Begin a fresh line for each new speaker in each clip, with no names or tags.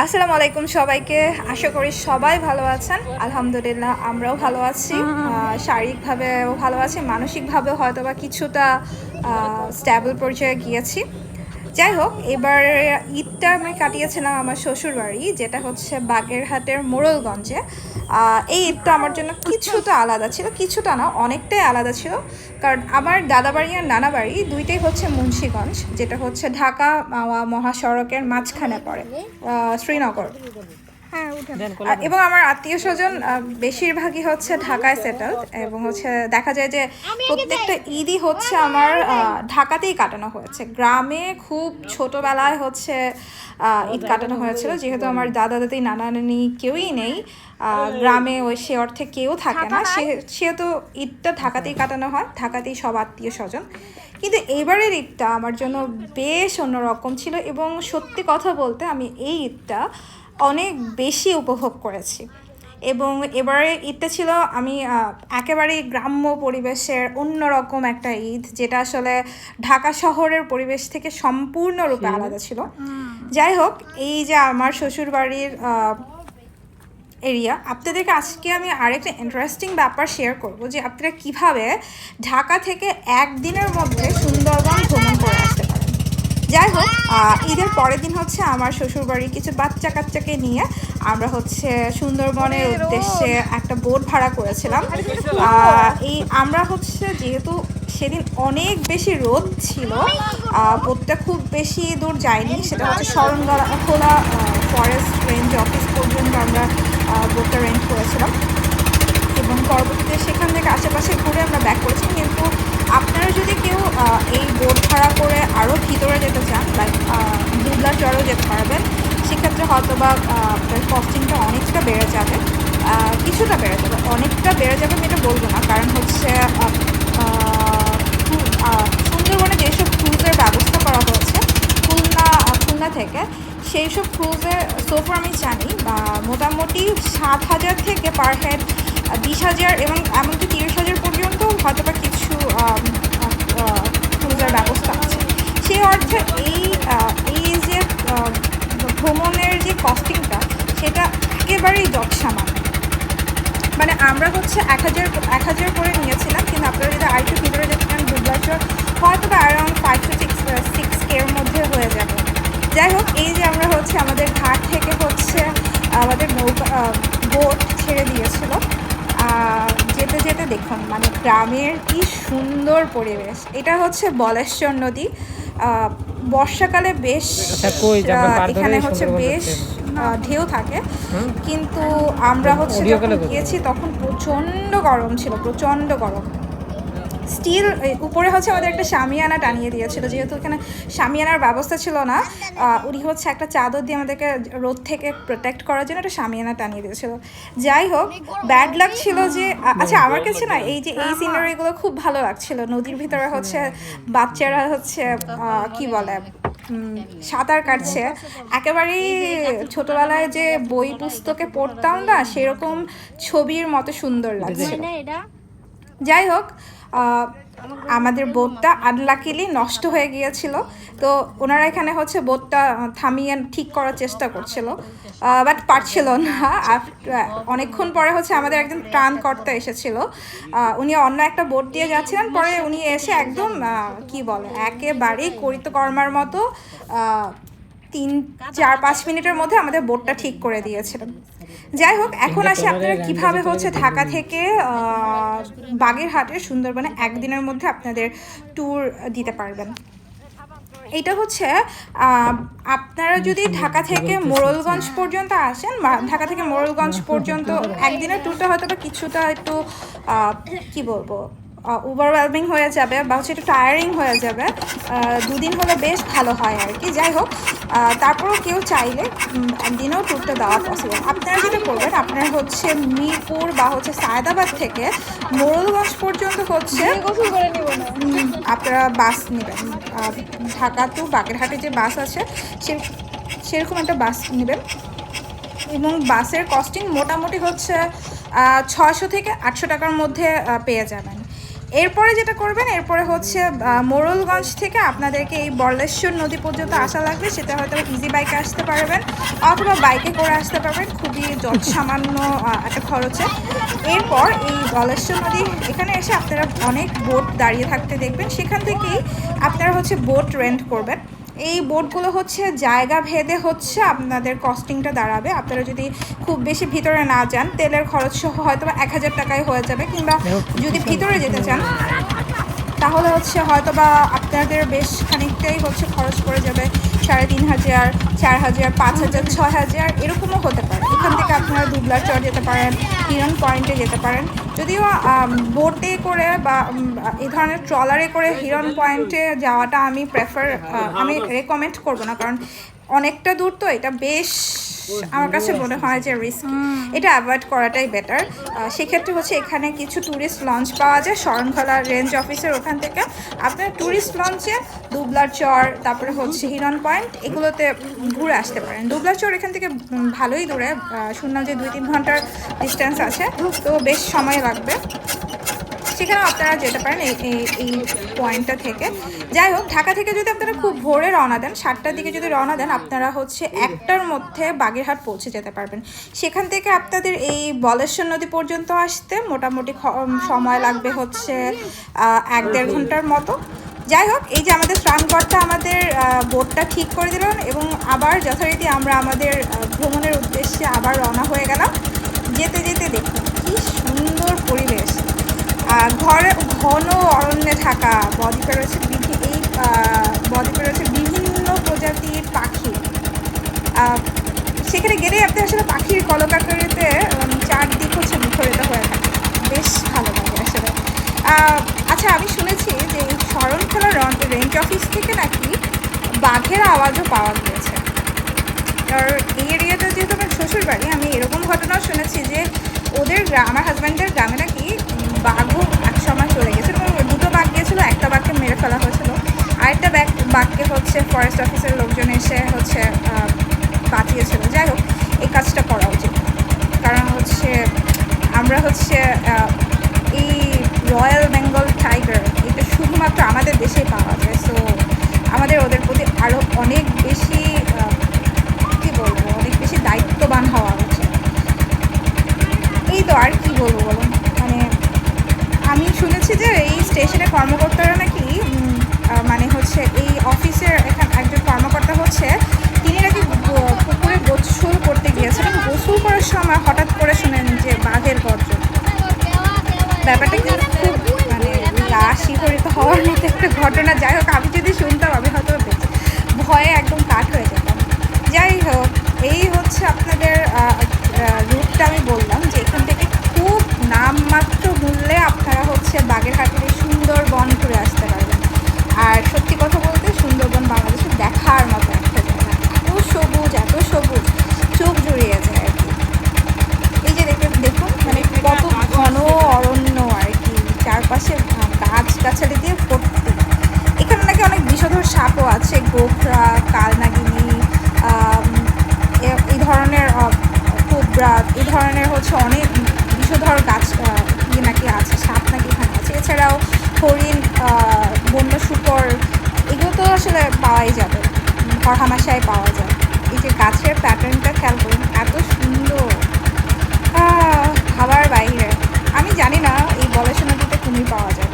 আসসালামু আলাইকুম সবাইকে। আশা করি সবাই ভালো আছেন। আলহামদুলিল্লাহ আমরাও ভালো আছি। শারীরিকভাবেও ভালো আছি মানসিকভাবে হয়তো বা কিছুটা স্ট্যাবল পর্যায়ে গিয়েছি। যাই হোক এবার ঈদটা আমি কাটিয়েছিলাম আমার শ্বশুরবাড়ি যেটা হচ্ছে বাগেরহাটের মোড়লগঞ্জে। এই ঈদটা আমার জন্য কিছুটা আলাদা ছিল, কিছুটা না, অনেকটাই আলাদা ছিল। কারণ আমার দাদাবাড়ি আর নানাবাড়ি দুইটাই হচ্ছে মুন্সীগঞ্জ, যেটা হচ্ছে ঢাকা মহাসড়কের মাঝখানে পড়ে শ্রীনগর। এবং আমার আত্মীয় স্বজন বেশিরভাগই হচ্ছে ঢাকায় সেটেল এবং হচ্ছে দেখা যায় যে প্রত্যেকটা ঈদই হচ্ছে আমার ঢাকাতেই কাটানো হয়েছে। গ্রামে খুব ছোটবেলায় হচ্ছে ঈদ কাটানো হয়েছিল। যেহেতু আমার দাদা দাদি নানা নানি কেউই নেই গ্রামে ওই সে অর্থে কেউ থাকে না। সে সেহেতু ঈদটা ঢাকাতেই কাটানো হয় ঢাকাতেই সব আত্মীয় স্বজন। কিন্তু এবারের ঈদটা আমার জন্য বেশ অন্যরকম ছিল এবং সত্যি কথা বলতে আমি এই ঈদটা অনেক বেশি উপভোগ করেছি। এবং এবারে ঈদটা ছিল আমি একেবারেই গ্রাম্য পরিবেশের অন্যরকম একটা ঈদ যেটা আসলে ঢাকা শহরের পরিবেশ থেকে সম্পূর্ণরূপে আলাদা ছিল। যাই হোক এই যে আমার শ্বশুর বাড়ির এরিয়া আপনাদেরকে আজকে আমি আরেকটা ইন্টারেস্টিং ব্যাপার শেয়ার করব যে আপনারা কীভাবে ঢাকা থেকে একদিনের মধ্যে সুন্দরবন ভ্রমণ করে যাই হোক ঈদের পরের দিন হচ্ছে আমার শ্বশুরবাড়ির কিছু বাচ্চা কাচ্চাকে নিয়ে আমরা হচ্ছে সুন্দরবনের উদ্দেশ্যে একটা বোট ভাড়া করেছিলাম। এই আমরা হচ্ছে যেহেতু সেদিন অনেক বেশি রোদ ছিল বোটটা খুব বেশি দূর যায়নি সেটা হচ্ছে শরণগলা খোলা ফরেস্ট রেঞ্জ অফিস পর্যন্ত আমরা বোটটা রেন্ট করেছিলাম। এবং পরবর্তীতে সেখান থেকে আশেপাশে ঘুরে আমরা ব্যাক করেছি কিন্তু আপনারা যদি কেউ এই বোট ভাড়া করে আরও ভিতরে যেতে চান লাইক দুবলা চরেও যেতে পারবেন, সেক্ষেত্রে হয়তো বা আপনার কস্টিংটা অনেকটা বেড়ে যাবে। কিছুটা বেড়ে যাবে, অনেকটা বেড়ে যাবে আমি এটা বলব না, কারণ হচ্ছে সুন্দরবনে যেসব ক্রুজের ব্যবস্থা করা হয়েছে, খুলনা খুলনা থেকে সেই সব ক্রুজের সোফার আমি জানি মোটামুটি সাত হাজার থেকে পার হেড বিশ হাজার এবং এমনকি তিরিশ হাজার পর্যন্ত হয়তো বা কিছু ব্যবস্থা আছে। সেই অর্থে এই এই যে ভ্রমণের যে কস্টিংটা সেটা একেবারেই যৎসামান্য। মানে আমরা হচ্ছে এক হাজার এক হাজার করে নিয়েছিলাম, কিন্তু আপনারা যদি আরেকটু ভিতরে যেতে চান দুর্গাচর হয়তো বা around five two six six কের মধ্যে হয়ে যাবে। যাই হোক, এই যে আমরা হচ্ছে আমাদের ঘাট থেকে হচ্ছে আমাদের নৌকা বোট ছেড়ে দিয়েছিল। যেতে যেতে দেখুন মানে গ্রামের কি সুন্দর পরিবেশ। এটা হচ্ছে বলেশ্বর নদী। বর্ষাকালে বেশ এখানে হচ্ছে বেশ ঢেউ থাকে। কিন্তু আমরা হচ্ছে যখন। গিয়েছি তখন প্রচণ্ড গরম ছিল প্রচণ্ড গরম। স্টিল উপরে হচ্ছে আমাদের একটা শামিয়ানা টানিয়ে দিয়েছিল। যেহেতু এখানে শামিয়ানার ব্যবস্থা ছিল না উনি হচ্ছে একটা চাদর দিয়ে আমাদেরকে রোদ থেকে প্রোটেক্ট করার জন্য একটা শামিয়ানা টানিয়ে দিয়েছিল। যাই হোক ব্যাড লাক ছিল যে আচ্ছা আমার কাছে না এই যে এই সিনারিগুলো খুব ভালো লাগছিল। নদীর ভিতরে হচ্ছে বাচ্চারা হচ্ছে কি বলে সাঁতার কাটছে। একেবারেই ছোটবেলায় যে বই পুস্তকে পড়তাম না সেরকম ছবির মতো সুন্দর লাগছে যাই হোক আমাদের বোটটা আনলাকিলি নষ্ট হয়ে গিয়েছিল। তো ওনারা এখানে হচ্ছে বোটটা থামিয়ে ঠিক করার চেষ্টা করছিল বাট পারছিল না। অনেকক্ষণ পরে হচ্ছে আমাদের একজন ত্রাণকর্তা এসেছিল। উনি অন্য একটা বোট দিয়ে যাচ্ছিলেন, পরে উনি এসে একদম কি বলে, একেবারেই করিতকর্মার মতো তিন চার পাঁচ মিনিটের মধ্যে আমাদের বোটটা ঠিক করে দিয়েছিলেন। যাই হোক এখন আসি আপনারা কীভাবে হচ্ছে ঢাকা থেকে বাগেরহাটের সুন্দরবনে একদিনের মধ্যে আপনাদের ট্যুর দিতে পারবেন। এটা হচ্ছে আপনারা যদি ঢাকা থেকে মোরলগঞ্জ পর্যন্ত আসেন বা ঢাকা থেকে মোরলগঞ্জ পর্যন্ত একদিনের ট্যুরটা হয়তো বা কিছুটা একটু কি বলব ওভারওয়েলমিং হয়ে যাবে বা হচ্ছে একটু টায়ারিং হয়ে যাবে দুদিন হলে বেশ ভালো হয় আর কি। যাই হোক তারপরেও কেউ চাইলে একদিনেও ট্যুরটা দেওয়া পসিবল আপনারা যেটা করবেন আপনারা হচ্ছে মিরপুর বা হচ্ছে সায়দাবাদ থেকে মোড়লগঞ্জ পর্যন্ত হচ্ছে আপনারা বাস নেবেন। ঢাকা টু বাগেরহাটে যে বাস আছে সে সেরকম একটা বাস নেবেন। এবং বাসের কস্টিং মোটামুটি হচ্ছে ছয়শো থেকে আটশো টাকার মধ্যে পেয়ে যাবেন। এরপরে যেটা করবেন, এরপরে হচ্ছে মোরলগঞ্জ থেকে আপনাদেরকে এই বরলেশ্বর নদী পর্যন্ত আসা লাগবে। সেটা হয়তো ইজি বাইকে আসতে পারবেন অথবা বাইকে করে আসতে পারবেন। খুবই সামান্য একটা খরচে এরপর এই বলেশ্বর নদী, এখানে এসে আপনারা অনেক বোট দাঁড়িয়ে থাকতে দেখবেন। সেখান থেকেই আপনারা হচ্ছে বোট রেন্ট করবেন। এই বোটগুলো হচ্ছে জায়গা ভেদে হচ্ছে আপনাদের কস্টিংটা দাঁড়াবে। আপনারা যদি খুব বেশি ভিতরে না যান তেলের খরচ সহ হয়তো এক হাজার টাকায় হয়ে যাবে কিংবা যদি ভিতরে যেতে চান তাহলে হচ্ছে হয়তো বা আপনাদের বেশ খানিকটাই হচ্ছে খরচ পড়ে যাবে সাড়ে তিন হাজার চার হাজার পাঁচ হাজার ছয় হাজার এরকমও হতে পারে। এখান থেকে আপনারা দুবলার চর যেতে পারেন হিরন পয়েন্টে যেতে পারেন। যদিও বোটে করে বা এই ধরনের ট্রলারে করে হিরন পয়েন্টে যাওয়াটা আমি প্রেফার আমি রেকমেন্ড করব না, কারণ অনেকটা দূর তো, এটা বেশ আমার কাছে মনে হয় যে রিস্ক এটা অ্যাভয়েড করাটাই বেটার সেক্ষেত্রে হচ্ছে এখানে কিছু ট্যুরিস্ট লঞ্চ পাওয়া যায় শরণখোলা রেঞ্জ অফিসের ওখান থেকে। আপনার ট্যুরিস্ট লঞ্চে দুবলার চর তারপরে হচ্ছে হিরন পয়েন্ট এগুলোতে ঘুরে আসতে পারেন। দুবলার চর এখান থেকে ভালোই দূরে শুনলাম যে দুই তিন ঘণ্টার ডিস্টেন্স আছে। তো বেশ সময় লাগবে। সেখানেও আপনারা যেতে পারেন এই, এই- পয়েন্টটা থেকে। যাই হোক, ঢাকা থেকে যদি আপনারা খুব ভোরে রওনা দেন, সাতটার দিকে যদি রওনা দেন, আপনারা হচ্ছে একটার মধ্যে বাগেরহাট পৌঁছে যেতে পারবেন। সেখান থেকে আপনাদের এই বলেশ্বর নদী পর্যন্ত আসতে মোটামুটি সময় লাগবে হচ্ছে এক দেড় ঘণ্টার মতো। যাই হোক, এই যে আমাদের ত্রাণকর্তা আমাদের বোটটা ঠিক করে দিলেন এবং আবার যথারীতি আমরা আমাদের ভ্রমণের উদ্দেশ্যে আবার রওনা হয়ে গেলাম। যেতে যেতে দেখুন কি সুন্দর পরিবেশ আহ, ঘরে ঘন অরণ্যে থাকা বদ্বীপে রয়েছে বিভি- এই বদ্বীপে রয়েছে বিভিন্ন প্রজাতির পাখি। সেখানে গেলে আপনি আসলে পাখির কলকাকরিতে চারদিক হচ্ছে মুখরিত হয়ে থাকে। বেশ ভালো লাগে আসলে। আচ্ছা আমি শুনেছি যে এই শরণখোলা রেঞ্জ অফিস থেকে নাকি বাঘের আওয়াজও পাওয়া গিয়েছে। আর এই এরিয়াটা যেহেতু আমার শ্বশুর বাড়ি আমি এরকম ঘটনাও শুনেছি যে ওদের আমার হাজব্যান্ডের গ্রামে নাকি বাঘও এক সময় চলে গেছে এবং দুটো বাঘ গিয়েছিল, একটা বাঘকে মেরে ফেলা হয়েছিল। আরেকটা ব্যাগ বাঘকে হচ্ছে ফরেস্ট অফিসের লোকজন এসে হচ্ছে বাঁচিয়েছিল। যাই হোক, এই কাজটা করা উচিত। কারণ হচ্ছে, আমরা হচ্ছে এই রয়্যাল বেঙ্গল টাইগার এটা শুধুমাত্র আমাদের দেশেই পাওয়া যায় সো আমাদের ওদের প্রতি আরও অনেক বেশি আহ, কি বলব অনেক বেশি দায়িত্ববান হওয়া উচিত এই তো আর কি বলব বলুন মানে আমি শুনেছি যে এই স্টেশনের কর্মকর্তারা নাকি উম, আহ, মানে হচ্ছে এই অফিসের এখান একজন কর্মকর্তা হচ্ছে তিনি নাকি গো- পুকুরে গোসল করতে গিয়েছিলেন গোসল করার সময় হঠাৎ করে শুনেন যে বাঘের গর্জন ব্যাপারটা কিন্তু খুব মানে গা শিহরিত হওয়ার মতো একটা ঘটনা যাই হোক আমি যদি শুনতাম আমি হয়তো বেঁচে- ভয়ে একদম কাঠ হয়ে যেতাম যাই হোক এই হচ্ছে আপনাদের রুটটা আমি বললাম যে এখান থেকে খুব নামমাত্র মূল্যে আপনারা হচ্ছে বাগেরহাটের এই সুন্দরবন ঘুরে আসতে পারবেন আর সত্যি কথা বলতে সুন্দরবন বাংলাদেশে দেখার মতো একটা জায়গা এত সবুজ এত সবুজ চোখ জুড়িয়ে যায় আর কি এই যে দেখে দেখুন মানে কত ঘন অরণ্য আর কি চারপাশে গাছ গাছালি দিয়ে ভর্তি এখানে নাকি অনেক বিষধর সাপও আছে গোখরা কালনাগিনী আম, এ- এই ধরনের কোবরা এই ধরনের হচ্ছে অনেক বিষধর গাছ আহ, ইয়ে নাকি আছে সাপ নাকি এখানে আছে এছাড়াও হরিণ আহ, বন্য শুকর এগুলো তো আসলে পাওয়াই যাবে ঘর হামাশায় পাওয়া যায় এই যে গাছের প্যাটার্নটা খেয়াল করুন এত সুন্দর আহ, ভাবার বাইরে আমি জানি না এই বলেশ্বর নদীতে কুমির পাওয়া যায়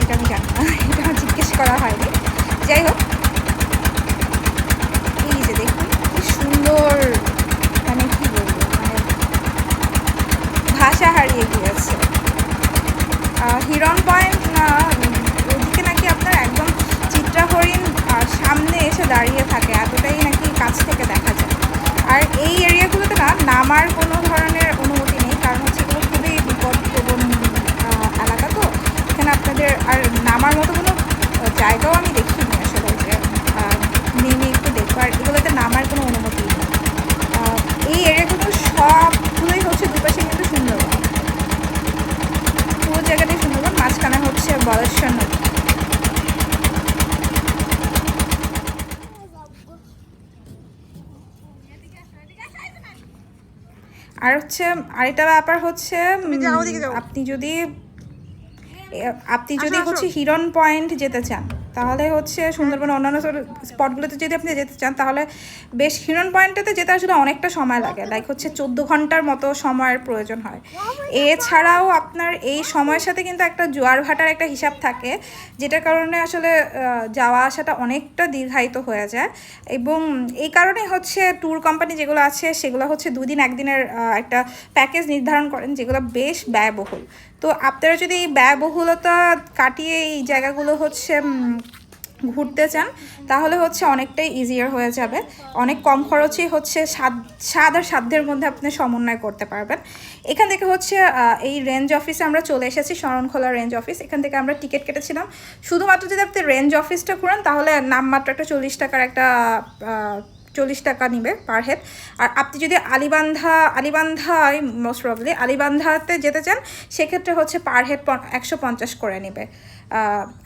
এটা আমি জানি না এটা আমার জিজ্ঞেস করা হয়নি যাই হোক এই যে দেখুন কি সুন্দর মানে কি বলব মানে ভাষা হারিয়ে গিয়েছে আহ, হিরন পয়েন্ট না উম, ওদিকে নাকি আপনার একদম চিত্রা হরিণ আহ, সামনে এসে দাঁড়িয়ে থাকে এতটাই নাকি কাছ থেকে দেখা যায় আর এই এরিয়াগুলোতে না নামার কোনো ধরনের অনুমতি নেই কারণ হচ্ছে এগুলো খুবই বিপদপ্রবণ আহ, এলাকা তো এখানে আপনাদের আর নামার মতো কোনো আহ, জায়গাও আমি দেখিনি আসলে যে আহ, নেমে একটু দেখব আর এগুলোতে নামার কোনো অনুমতি নেই আহ, এই এরিয়াগুলো সবগুলোই হচ্ছে দুপাশে কিন্তু সুন্দরবন পুরো জায়গাটাই সুন্দরবন মাঝখানে হচ্ছে বলেশ্বর নদী আর হচ্ছে আরেকটা ব্যাপার হচ্ছে আপনি যদি আপনি যদি হচ্ছে হিরন পয়েন্ট যেতে চান তাহলে হচ্ছে সুন্দরবন অন্যান্য স্পটগুলোতে যদি আপনি যেতে চান, তাহলে বেশ হিরন পয়েন্টটাতে যেতে আসলে অনেকটা সময় লাগে। লাইক হচ্ছে চোদ্দ ঘণ্টার মতো সময়ের প্রয়োজন হয়। এছাড়াও আপনার এই সময়ের সাথে কিন্তু একটা জোয়ার ভাটার একটা হিসাব থাকে, যেটার কারণে আসলে যাওয়া আসাটা অনেকটা দীর্ঘায়িত হয়ে যায়। এবং এই কারণে হচ্ছে ট্যুর কোম্পানি যেগুলো আছে, সেগুলো হচ্ছে দুদিন একদিনের একটা প্যাকেজ নির্ধারণ করেন, যেগুলো বেশ ব্যয়বহুল। তো আপনারা যদি এই ব্যয়বহুলতা কাটিয়ে এই জায়গাগুলো হচ্ছে ঘুরতে চান, তাহলে হচ্ছে অনেকটাই ইজিয়ার হয়ে যাবে। অনেক কম খরচেই হচ্ছে স্বাদ স্বাদ আর সাধ্যের মধ্যে আপনি সমন্বয় করতে পারবেন। এখান থেকে হচ্ছে এই রেঞ্জ অফিসে আমরা চলে এসেছি, শরণখোলা রেঞ্জ অফিস এখান থেকে আমরা টিকিট কেটেছিলাম। শুধুমাত্র যদি আপনি রেঞ্জ অফিসটা ঘুরান, তাহলে নামমাত্র একটা চল্লিশ টাকার একটা চল্লিশ টাকা নিবে পার হেড আর আপনি যদি আলিবান্ধা আলিবান্ধায় মোস্ট প্রবলি আলিবান্ধাতে যেতে চান সেক্ষেত্রে হচ্ছে পার হেড একশো পঞ্চাশ করে নেবে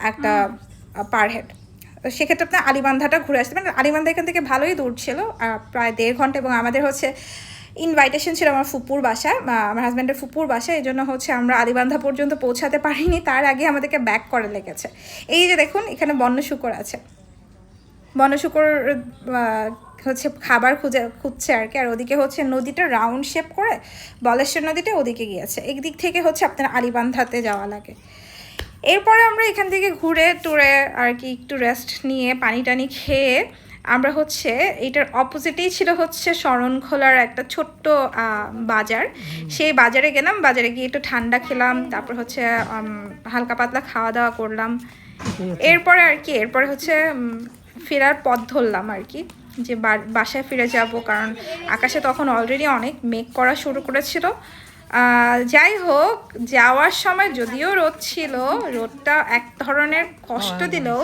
একটা পার হেড সেক্ষেত্রে আপনি আলিবান্ধাটা ঘুরে আসতে পারেন। আলিবান্ধা এখান থেকে ভালোই দূর ছিল প্রায় দেড় ঘণ্টা এবং আমাদের হচ্ছে ইনভাইটেশন ছিল আমার ফুপুর বাসায় আমার হাজব্যান্ডের ফুপুর বাসায়। এই জন্য হচ্ছে আমরা আলিবান্ধা পর্যন্ত পৌঁছাতে পারিনি তার আগে আমাদেরকে ব্যাক করে লেগেছে। এই যে দেখুন এখানে বন্য শুকর আছে বনশুকর হচ্ছে খাবার খুঁজে খুঁজছে আর কি। আর ওদিকে হচ্ছে নদীটা রাউন্ড শেপ করে বলেশ্বর নদীটা ওদিকে গিয়েছে। একদিক থেকে হচ্ছে আপনার আলিবান্ধাতে যাওয়া লাগে। এরপরে আমরা এখান থেকে ঘুরে টুরে আর কি একটু রেস্ট নিয়ে পানি টানি খেয়ে আমরা হচ্ছে এটার অপোজিটেই ছিল হচ্ছে শরণখোলার একটা ছোট্ট বাজার। সেই বাজারে গেলাম বাজারে গিয়ে একটু ঠান্ডা খেলাম তারপর হচ্ছে হালকা পাতলা খাওয়া দাওয়া করলাম এরপরে আর কি এরপরে হচ্ছে ফেরার পথ ধরলাম আর কি। যে বাসায় ফিরে যাব কারণ আকাশে তখন অলরেডি অনেক মেঘ করা শুরু করেছিল। যাই হোক যাওয়ার সময় যদিও রোদ ছিল রোদটা এক ধরনের কষ্ট দিলেও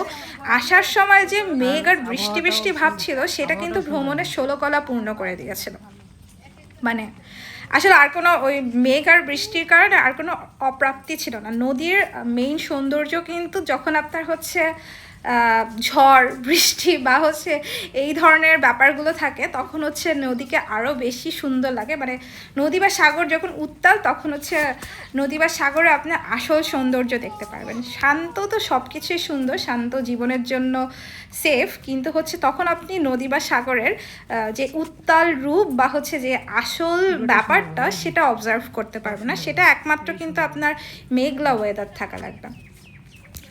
আসার সময় যে মেঘ আর বৃষ্টি বৃষ্টি ভাব ছিল সেটা কিন্তু ভ্রমণের ষোলকলা পূর্ণ করে দিয়েছিল। মানে আসলে আর কোনো ওই মেঘ আর বৃষ্টির কারণে আর কোনো অপ্রাপ্তি ছিল না। নদীর মেইন সৌন্দর্য কিন্তু যখন আপনার হচ্ছে ঝড় বৃষ্টি বা হচ্ছে এই ধরনের ব্যাপারগুলো থাকে তখন হচ্ছে নদীকে আরও বেশি সুন্দর লাগে। মানে নদী বা সাগর যখন উত্তাল তখন হচ্ছে নদী বা সাগরে আপনি আসল সৌন্দর্য দেখতে পারবেন। শান্ত তো সব কিছুই সুন্দর শান্ত জীবনের জন্য সেফ কিন্তু হচ্ছে তখন আপনি নদী বা সাগরের যে উত্তাল রূপ বা হচ্ছে যে আসল ব্যাপারটা সেটা অবজার্ভ করতে পারবে না। সেটা একমাত্র কিন্তু আপনার মেঘলা ওয়েদার থাকা লাগবে।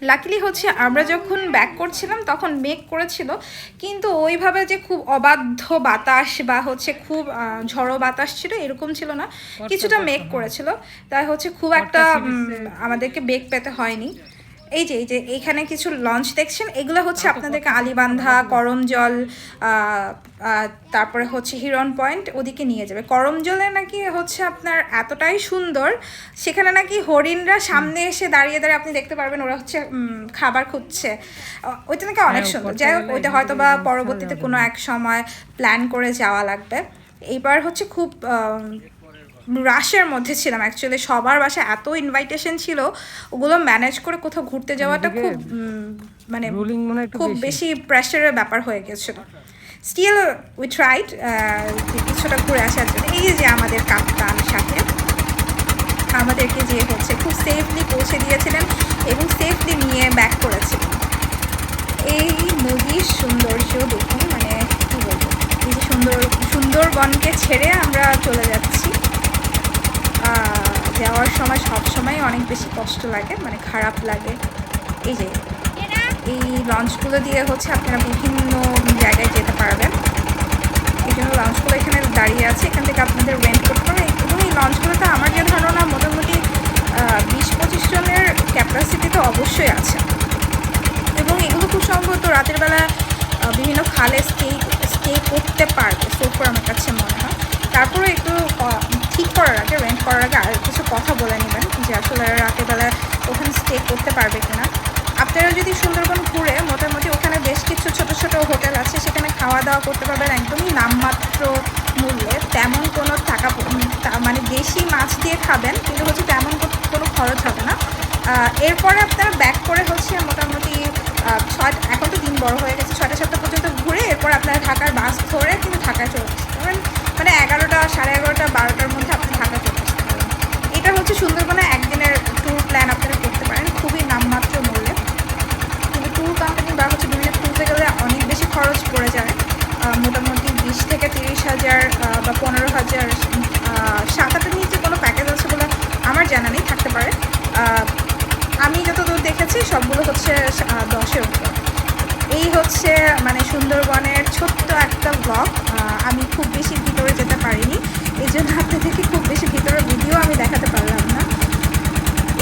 লাকিলি হচ্ছে আমরা যখন ব্যাক করছিলাম তখন মেঘ করেছিল কিন্তু ওইভাবে যে খুব অবাধ্য বাতাস বা হচ্ছে খুব ঝড়ো বাতাস ছিল এরকম ছিল না। কিছুটা মেঘ করেছিল। তাই হচ্ছে খুব একটা আমাদেরকে বেগ পেতে হয়নি। এই যে এই যে এইখানে কিছু লঞ্চ দেখছেন? এগুলো হচ্ছে আপনাদেরকে আলিবান্ধা করমজল তারপরে হচ্ছে হিরন পয়েন্ট ওদিকে নিয়ে যাবে। করমজলে নাকি হচ্ছে আপনার এতটাই সুন্দর সেখানে নাকি হরিণরা সামনে এসে দাঁড়িয়ে দাঁড়িয়ে আপনি দেখতে পারবেন ওরা হচ্ছে খাবার খুঁজছে। ওইটা নাকি অনেক
হ্যাঁ,
সুন্দর। যাই হোক ওইটা হয়তো বা পরবর্তীতে কোনো এক সময় প্ল্যান করে যাওয়া লাগবে। এইবার হচ্ছে খুব রাশের মধ্যে ছিলাম। অ্যাকচুয়ালি সবার বাসায় এত ইনভাইটেশন ছিল ওগুলো ম্যানেজ করে কোথাও ঘুরতে যাওয়াটা খুব মানে খুব
বেশি।
প্রেশারের ব্যাপার হয়ে গেছিল। স্টিল উইথ রাইট কিছুটা ঘুরে আসার জন্য। এই যে আমাদের কাপ্তান সাথে আমাদেরকে যে হচ্ছে খুব সেফলি পৌঁছে দিয়েছিলেন এবং সেফলি নিয়ে ব্যাক করেছিলেন। এই নদীর সৌন্দর্য দেখুন মানে কি বলব? এই যে সুন্দর সুন্দরবনকে ছেড়ে আমরা চলে যাচ্ছি। যাওয়ার সময় সব সময় অনেক বেশি কষ্ট লাগে মানে খারাপ লাগে। এই যে, এই লঞ্চগুলো দিয়ে হচ্ছে আপনারা বিভিন্ন জায়গায় যেতে পারবেন। এই জন্য লঞ্চগুলো এখানে দাঁড়িয়ে আছে, এখান থেকে আপনাদের রেন্ট করতে পারবেন এবং এই লঞ্চগুলোতে আমার যে ধারণা, মোটামুটি বিশ পঁচিশ জনের ক্যাপাসিটি তো অবশ্যই আছে। এবং এগুলো খুব সম্ভবত রাতের বেলা বিভিন্ন খালে স্টে স্টে করতে পারবে সোফর আমার কাছে মনে হয়। তারপরে একটু ঠিক করার কথা বলে নেবেন যে আসলে রাতের বেলা ওখানে স্টে করতে পারবে কিনা। আপনারা যদি সুন্দরবন ঘুরে মোটামুটি ওখানে বেশ কিছু ছোট ছোট হোটেল আছে, সেখানে খাওয়া দাওয়া করতে পারবেন একদমই নামমাত্র মূল্যে। তেমন কোনো টাকা মানে দেশি মাছ দিয়ে খাবেন, কিন্তু হচ্ছে তেমন কোনো খরচ হবে না। এরপরে আপনারা ব্যাক করে হচ্ছে মোটামুটি ছয় এখন তো দিন বড় হয়ে গেছে, ছয়টা সাতটা পর্যন্ত ঘুরে এরপর আপনারা ঢাকার বাস ধরে কিন্তু ঢাকায় চলে মানে এগারোটা, সাড়ে এগারোটা, বারোটার মধ্যে আপনি ঢাকা চলে আসতে পারবেন এটা হচ্ছে সুন্দরবনে একদিনের ট্যুর প্ল্যান আপনারা করতে পারেন খুব থেকে তিরিশ হাজার আহ, বা পনেরো হাজার আহ, সাত আটের নিচে কোনো প্যাকেজ আছে বলে আমার জানা নেই থাকতে পারে আহ, আমি যতদূর দেখেছি সবগুলো হচ্ছে দশের উপর এই হচ্ছে মানে সুন্দরবনের ছোট্ট একটা ব্লগ আমি খুব বেশি ভিতরে যেতে পারিনি। এই জন্য আপনাদেরকে খুব বেশি ভিতরে ভিডিও আমি দেখাতে পারলাম না।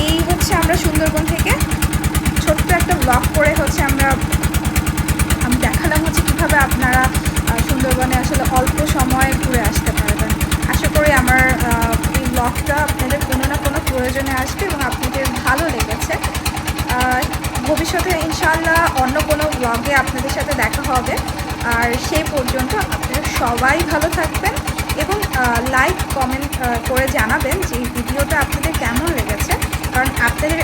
এই হচ্ছে আমরা সুন্দরবন থেকে। ছোট্ট একটা ব্লগ করে হচ্ছে আমরা, আমি দেখালাম হচ্ছে কীভাবে আপনারা সুন্দরবনে আসলে অল্প সময়ে ঘুরে আসতে পারবেন। আশা করি আমার এই ব্লগটা আপনাদের কোনো না কোনো প্রয়োজনে আসবে এবং আপনাদের ভালো ভবিষ্যতে ইনশাল্লাহ অন্য কোনো ব্লগে আপনাদের সাথে দেখা হবে। আর সেই পর্যন্ত আপনারা সবাই ভালো থাকবেন এবং লাইক কমেন্ট করে জানাবেন যে ভিডিওটা আপনাদের কেমন লেগেছে। কারণ আপনাদের